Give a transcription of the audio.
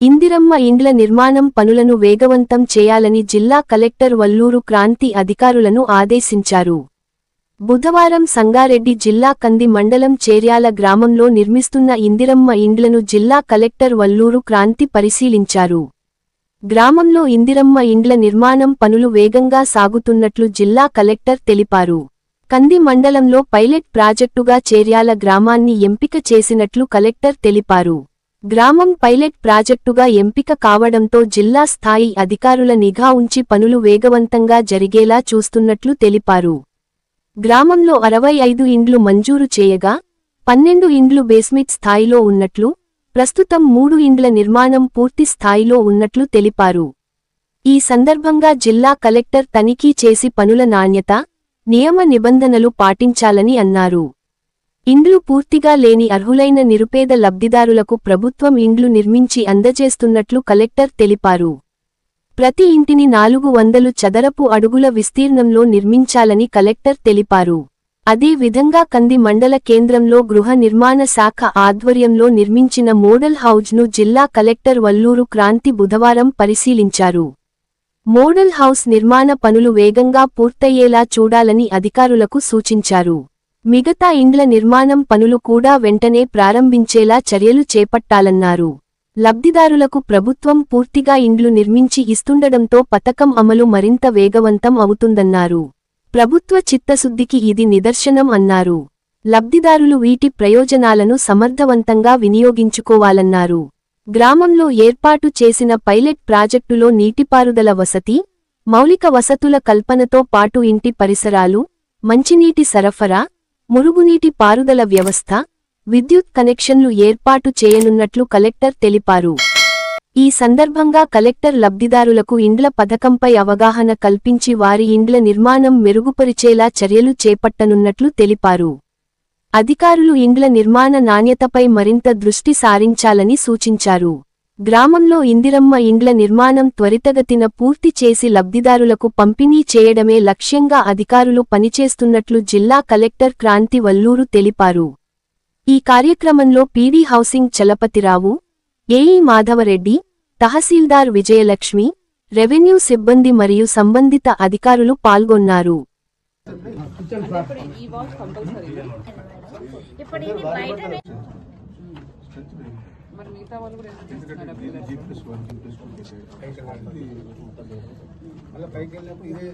ఇందిరమ్మ ఇండ్ల నిర్మాణం పనులను వేగవంతం చేయాలని జిల్లా కలెక్టర్ వల్లూరు క్రాంతి అధికారులను ఆదేశించారు. బుధవారం సంగారెడ్డి జిల్లా కంది మండలం చేర్యాల గ్రామంలో నిర్మిస్తున్న ఇందిరమ్మ ఇండ్లను జిల్లా కలెక్టర్ వల్లూరు క్రాంతి పరిశీలించారు. గ్రామంలో ఇందిరమ్మ ఇండ్ల నిర్మాణం పనులు వేగంగా సాగుతున్నట్లు జిల్లా కలెక్టర్ తెలిపారు. కంది మండలంలో పైలట్ ప్రాజెక్టుగా చేర్యాల గ్రామాన్ని ఎంపిక చేసినట్లు కలెక్టర్ తెలిపారు. గ్రామం పైలట్ ప్రాజెక్టుగా ఎంపిక కావడంతో జిల్లా స్థాయి అధికారుల నిఘా ఉంచి పనులు వేగవంతంగా జరిగేలా చూస్తున్నట్లు తెలిపారు. గ్రామంలో అరవై ఐదు ఇండ్లు మంజూరు చేయగా పన్నెండు ఇండ్లు బేస్మెంట్ స్థాయిలో ఉన్నట్లు ప్రస్తుతం మూడు ఇండ్ల నిర్మాణం పూర్తి స్థాయిలో ఉన్నట్లు తెలిపారు. ఈ సందర్భంగా జిల్లా కలెక్టర్ తనిఖీ చేసి పనుల నాణ్యత నియమ నిబంధనలు పాటించాలని అన్నారు. ఇండ్లు పూర్తిగా లేని అర్హులైన నిరుపేద లబ్ధిదారులకు ప్రభుత్వం ఇండ్లు నిర్మించి అందజేస్తున్నట్లు కలెక్టర్ తెలిపారు. ప్రతి ఇంటిని నాలుగు వందలు చదరపు అడుగుల విస్తీర్ణంలో నిర్మించాలని కలెక్టర్ తెలిపారు. అదే విధంగా కంది మండల కేంద్రంలో గృహ నిర్మాణ శాఖ ఆధ్వర్యంలో నిర్మించిన మోడల్ హౌజ్ను జిల్లా కలెక్టర్ వల్లూరు క్రాంతి బుధవారం పరిశీలించారు. మోడల్ హౌస్ నిర్మాణ పనులు వేగంగా పూర్తయ్యేలా చూడాలని అధికారులకు సూచించారు. మిగతా ఇండ్ల నిర్మాణం పనులు కూడా వెంటనే ప్రారంభించేలా చర్యలు చేపట్టాలన్నారు. లబ్ధిదారులకు ప్రభుత్వం పూర్తిగా ఇండ్లు నిర్మించి ఇస్తుండడంతో పథకం అమలు మరింత వేగవంతం అవుతుందన్నారు. ప్రభుత్వ చిత్తశుద్ధికి ఇది నిదర్శనం అన్నారు. లబ్ధిదారులు వీటి ప్రయోజనాలను సమర్థవంతంగా వినియోగించుకోవాలన్నారు. గ్రామంలో ఏర్పాటు చేసిన పైలట్ ప్రాజెక్టులో నీటిపారుదల వసతి మౌలిక వసతుల కల్పనతో పాటు ఇంటి పరిసరాలు మంచినీటి సరఫరా మురుగునీటి పారుదల వ్యవస్థ విద్యుత్ కనెక్షన్లు ఏర్పాటు చేయనున్నట్లు కలెక్టర్ తెలిపారు. ఈ సందర్భంగా కలెక్టర్ లబ్ధిదారులకు ఇండ్ల పథకంపై అవగాహన కల్పించి వారి ఇండ్ల నిర్మాణం మెరుగుపరిచేలా చర్యలు చేపట్టనున్నట్లు తెలిపారు. అధికారులు ఇండ్ల నిర్మాణ నాణ్యతపై మరింత దృష్టి సారించాలని సూచించారు. గ్రామంలో ఇందిరమ్మ ఇండ్ల నిర్మాణం త్వరితగతిన పూర్తి చేసి లబ్ధిదారులకు పంపిణీ చేయడమే లక్ష్యంగా అధికారులు పనిచేస్తున్నట్లు జిల్లా కలెక్టర్ క్రాంతి వల్లూరు తెలిపారు. ఈ కార్యక్రమంలో PD housing Chalapathi Rao AE Madhava Reddy tahsildar Vijayalakshmi revenue సిబ్బంది మరియు సంబంధిత అధికారులు పాల్గొన్నారు. ఇప్పుడు ఇది బయట మిగతా వాళ్ళు కూడా ఎందుకు చేస్తున్నారు మళ్ళీ పైకి వెళ్ళినప్పుడు ఇదే